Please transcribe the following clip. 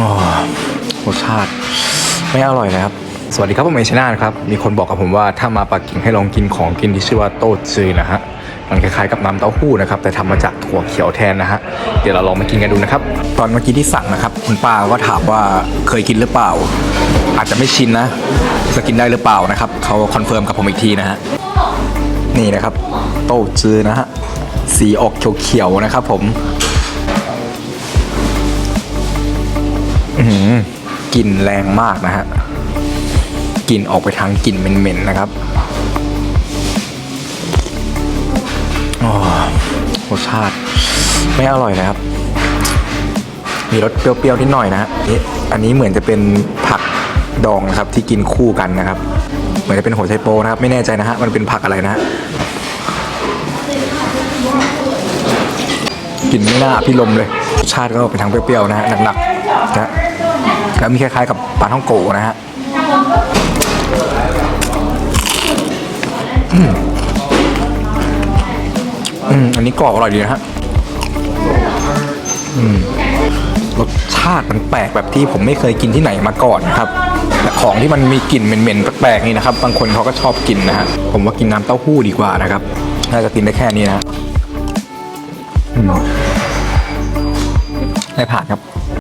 อ๋อรสชาติไม่อร่อยเลยครับ สวัสดีครับผมเอชนาครับ มีคนบอกกับผมว่าถ้ามาปักกิ่งให้ลองกินของกินที่ชื่อว่าโต้จือนะฮะ มันคล้ายๆกับน้ำเต้าหู้นะครับ แต่ทำมาจากถั่วเขียวแทนนะฮะ เดี๋ยวเราลองมากินกันดูนะครับ ตอนเมื่อกี้ที่สั่งนะครับ คุณป้าก็ถามว่าเคยกินหรือเปล่า อาจจะไม่ชินนะ จะกินได้หรือเปล่านะครับ เขาคอนเฟิร์มกับผมอีกทีนะฮะ นี่นะครับ โต้จือนะฮะ สีออกเขียวๆนะครับ ผม อื้อหือกลิ่นแรงมากนะฮะกลิ่นออกไปทางกลิ่นเหม็นๆนะครับอ๋อรสชาติไม่อร่อยนะครับ มีรสเปรี้ยวๆนิดหน่อยนะฮะอันนี้เหมือนจะเป็นผักดองนะครับที่กินคู่กันนะครับ เหมือนจะเป็นหัวไชโปนะครับ ไม่แน่ใจนะฮะมันเป็นผักอะไรนะฮะกลิ่นไม่น่าพิลมเลยรสชาติก็ไปทางเปรี้ยวๆนะฮะหนักๆ นะฮะมีคล้ายๆกับปลาท่องโกะนะฮะอืมอันนี้กรอบอร่อยดีนะฮะอืมรสชาติมันแปลกแบบที่ผมไม่เคยกินที่ไหนมาก่อนนะครับแต่ของที่มันมีกลิ่นเหม็นๆแปลกๆนี่นะครับ บางคนเขาก็ชอบกินนะฮะผมว่ากินน้ำเต้าหู้ดีกว่านะครับน่าจะกินได้แค่นี้นะฮะอืมไม่ผ่านครับ